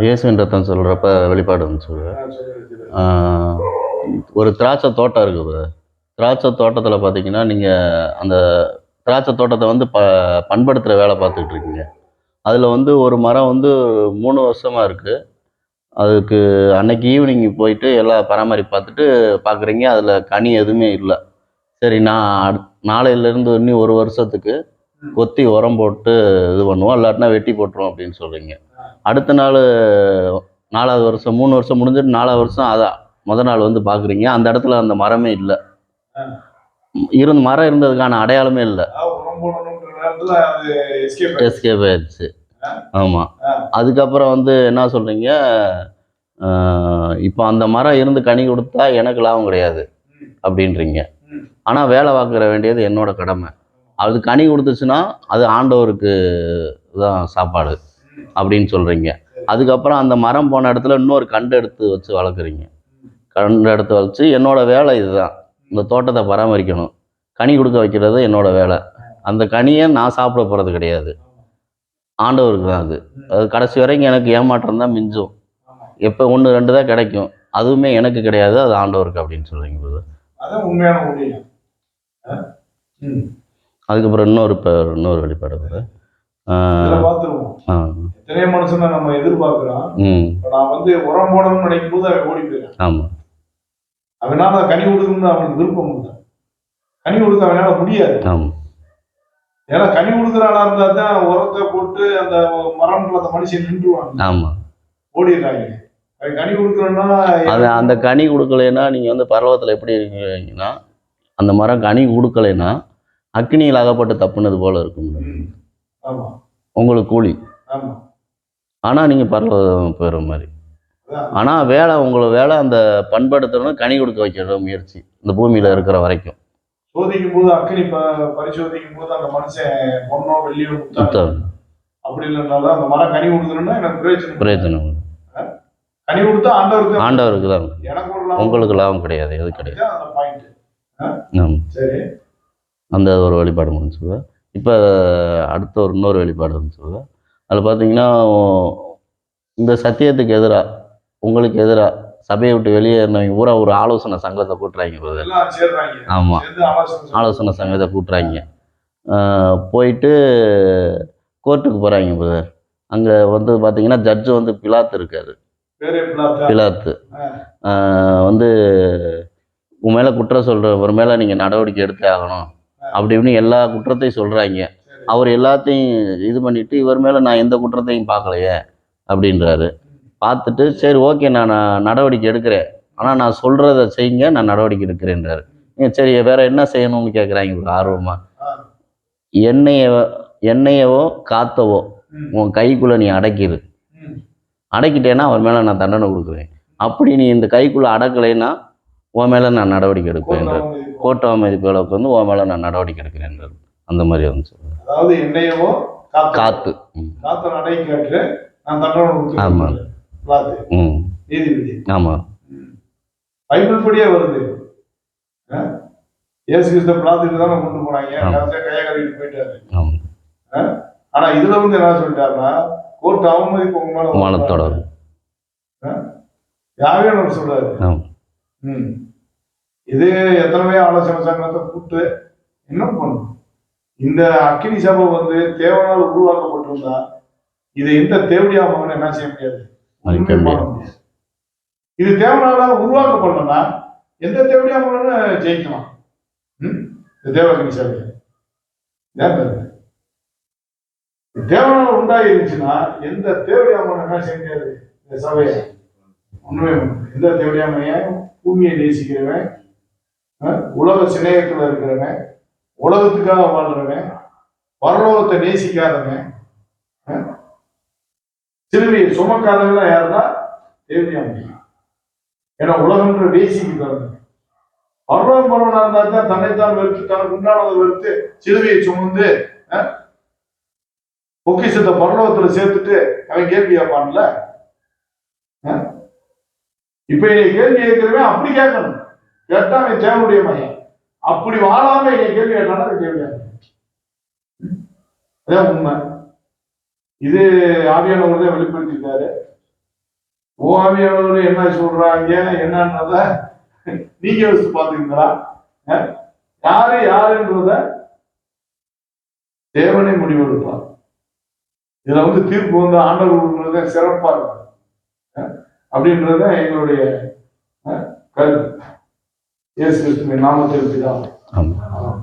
இயேசுவின் ரத்தம் சொல்கிறப்ப வெளிப்பாடு வந்து சொல்லுவேன் ஒரு திராட்சை தோட்டம் இருக்குது திராட்சை தோட்டத்தில் பார்த்தீங்கன்னா நீங்கள் அந்த திராட்சை தோட்டத்தை வந்து ப பண்படுத்துகிற வேலை பார்த்துக்கிட்டு இருக்கீங்க. அதில் வந்து ஒரு மரம் வந்து மூணு வருஷமாக இருக்குது அதுக்கு அன்னைக்கு ஈவினிங் போயிட்டு எல்லாம் பராமரிப்பு பார்த்துட்டு பார்க்குறீங்க அதில் கனி எதுவுமே இல்லை. சரி நான் அடுத்- நாளையிலேருந்து இன்னும் ஒரு வருஷத்துக்கு கொத்தி உரம் போட்டு இது பண்ணுவோம். இல்லாட்டினா வெட்டி போட்டுருவோம் அப்படின்னு சொல்கிறீங்க அடுத்த நாள் நாலாவது வருஷம் மூணு வருஷம் முடிஞ்சிட்டு நாலாவது வருஷம் அதான் முத நாள் வந்து பார்க்குறீங்க அந்த இடத்துல அந்த மரமே இல்லை. இருந்த மரம் இருந்ததுக்கான அடையாளமே இல்லை எஸ்கேப் ஆயிடுச்சு. ஆமாம். அதுக்கப்புறம் வந்து என்ன சொல்கிறீங்க இப்போ அந்த மரம் இருந்து கனி கொடுத்தா எனக்கு லாபம் கிடையாது. அப்படின்றீங்க. ஆனால் வேலை பார்க்குற வேண்டியது என்னோட கடமை அது கனி கொடுத்துச்சுன்னா அது ஆண்டவருக்கு தான் சாப்பாடு அப்படின்னு சொல்கிறீங்க அதுக்கப்புறம் அந்த மரம் போன இடத்துல இன்னொரு கண்டு எடுத்து வச்சு வளர்க்குறீங்க. கண்டு எடுத்து வச்சு என்னோட வேலை இதுதான். இந்த தோட்டத்தை பராமரிக்கணும். கனி கொடுக்க வைக்கிறது என்னோட வேலை. அந்த கனியை நான் சாப்பிட போகிறது கிடையாது. ஆண்டவருக்கு தான் அது. அது கடைசி வரைக்கும் எனக்கு ஏமாற்றம் தான் மிஞ்சும். எப்போ ஒன்று ரெண்டு தான் கிடைக்கும். அதுவுமே எனக்கு கிடையாது அது ஆண்டவருக்கு அப்படின்னு சொல்கிறீங்க? ம். அதுக்கப்புறம் இன்னொரு இப்போ இன்னொரு வெளிப்பாடு எத்தனையோ மனுஷனை நம்ம எதிர்பார்க்கிறோம். நான் வந்து உரம் போடணும்னு நினைக்கும் போது அவன் ஓடி அவனால கனி கொடுக்கணும்னு அவனுக்கு விருப்பம் இல்லை. கனி கொடுக்க அவனால முடியாது. ஏன்னா கனி கொடுக்குற ஆளா இருந்தா தான் உரத்தை போட்டு அந்த அந்த மனுஷன் நின்றுவாங்க ஆமாம் ஓடிடுறாங்க. அவன் கனி கொடுக்குறோன்னா அந்த கனி கொடுக்கலைன்னா நீங்கள் வந்து பர்வத்தில் எப்படி இருக்கீங்கன்னா அந்த மரம் கனி கொடுக்கலைன்னா அக்னியில் அகப்பட்டு தப்புனது போல இருக்கும். ஆமா உங்களுக்கு கூலி. ஆனால் நீங்கள் பரவதம் போயிடுற மாதிரி. ஆனால் வேலை உங்களை வேலை அந்த பண்படுத்தணும் கனி கொடுக்க வைக்கிற முயற்சி இந்த பூமியில் இருக்கிற வரைக்கும். சோதிக்கும் போது அக்கினி ப- பரிசோதிக்கும் போது அந்த மனுஷன் பொண்ணோ வெள்ளியோ அப்படி இல்லைனாலும் அந்த மரம் கனி கொடுக்கணும்னா எனக்கு பிரயோஜனம் பிரயோஜனம் கனி கொடுத்தா ஆண்டவருக்கு ஆண்டவருக்கு தான். எனக்கு உங்களுக்கு லாபம் கிடையாது எது கிடையாது. சரி. அந்த ஒரு வழிபாடு முடிச்சுருவேன் இப்போ அடுத்த ஒரு இன்னொரு வழிபாடு முடிச்சுருவேன் அதில் பார்த்தீங்கன்னா இந்த சத்தியத்துக்கு எதிராக உங்களுக்கு எதிராக சபையை விட்டு வெளியேறினவங்க பூரா ஒரு ஆலோசனை சங்கத்தை கூட்டுறாங்க ஆமாம் ஆலோசனை சங்கத்தை கூட்டுறாங்க. போயிட்டு கோர்ட்டுக்கு போகிறாங்க பிரதர் அங்கே வந்து பார்த்தீங்கன்னா ஜட்ஜு வந்து பிலாத்து இருக்காரு. பிலாத்து? வந்து உன் மேலே குற்றம் சொல்கிற ஒரு மேலே நீங்கள் நடவடிக்கை எடுத்தே ஆகணும். அப்படி இப்படின்னு எல்லா குற்றத்தையும் சொல்கிறாங்க அவர் எல்லாத்தையும் இது பண்ணிட்டு இவர் மேலே நான் எந்த குற்றத்தையும் பார்க்கலையே அப்படின்றாரு. பார்த்துட்டு சரி ஓகே நான் நடவடிக்கை எடுக்கிறேன். ஆனால் நான் சொல்கிறத செய்யுங்க நான் நடவடிக்கை எடுக்கிறேன்றாரு. சரி வேற என்ன செய்யணும்னு கேட்குறாங்க இவர் ஆர்வமாக எண்ணெய எண்ணெயவோ காத்தவோ உன் கைக்குள்ளே நீ அடக்கிடு அடக்கிட்டேன்னா அவர் மேலே நான் தண்டனை கொடுக்குறேன். அப்படி நீ இந்த கைக்குள்ளே அடக்கலைன்னா உன் மேலே நான் நடவடிக்கை எடுப்பேன்றார் கோர்ட் அவமதிப்பு. அளவுக்கு வந்து உன் மேலே நான் நடவடிக்கை எடுக்கிறேன்றார் அந்த மாதிரி வந்து அதாவது என்னையவோ காத்து காத்து. நடை கேட்டு நான் தண்டனை ஆமா. கொடுத்து பிளாத்து ம். நீதிபதி. ஆமாம். பைபிள் படியே வருது? இயேசு கிறிஸ்த பிளாத்துக்கு தானே கொண்டு போனாங்க. கையை கழுவிட்டு போயிட்டாரு. ஆமாம் ஆனா இதுல வந்து என்ன சொல்லிட்டாருன்னா கோர்ட் அவமதிப்பு உங்க மேல வானத்தோட யாவே சொல்றாரு? ஆமாம். இது எத்தனை ஆலோசனை சங்கத்தை கூப்பிட்டு என்ன பண்ணும் இந்த அக்கினி சபை வந்து தேவனால் உருவாக்கப்பட்டிருந்தா இதை எந்த தேவடியா மகன் என்ன செய்ய முடியாது. இது தேவனால உருவாக்கப்படலன்னா எந்த தேவடியா மகன் ஜெயிக்கலாம்? இந்த தேவ அக்கினி சபை. தேவனால் உண்டாகி இருந்துச்சுன்னா எந்த தேவடியா மகன் என்ன செய்ய முடியாது இந்த சபையை ஒண்ணுமே. எந்த தேவடியா மகன் பூமியை நேசிக்கிறவன் உலக சிநேகத்தில் இருக்கிறவன் உலகத்துக்காக வாழ்றவன் பரலோகத்தை நேசிக்காதவன் அஹ், சிலுவையை சுமக்காதவன் யாருன்னா தேவையா ஏன்னா உலகம்ன்ற நேசிக்கிறவன். பரலோகம் பரவனா இருந்தா தான் தன்னைத்தான் வெறுத்து தனக்கு உண்டானதை வெறுத்து சிறுவியை சுமந்து அஹ், பொக்கிஷத்தை பரலோகத்துல சேர்த்துட்டு அவன் கேள்வி கேட்பான்ல இப்ப என்னை கேள்வி கேட்கிறவன் அப்படி கேட்கணும். கேட்டா அவன் தேவனுடைய மகன். அப்படி வாழாம என் கேள்வி கேட்டானா அது கேள்வி அதான் உண்மை. இது ஆவியானவர் தான் வெளிப்படுத்திருக்காரு ஓ ஆவியானவர் என்ன சொல்றாங்க என்னன்றத நீங்க யோசிச்சு பாத்துக்கீங்களா யாரு யாருன்றத தேவனை முடிவெடுப்பார் இதுல வந்து தீர்ப்பு வந்து ஆண்டவர் சிறப்பா இருக்கும். அப்படின்றத எங்களுடைய கருத்து இயேசு கிறிஸ்துவின் நாமத்தில் தான் ஆமாம்.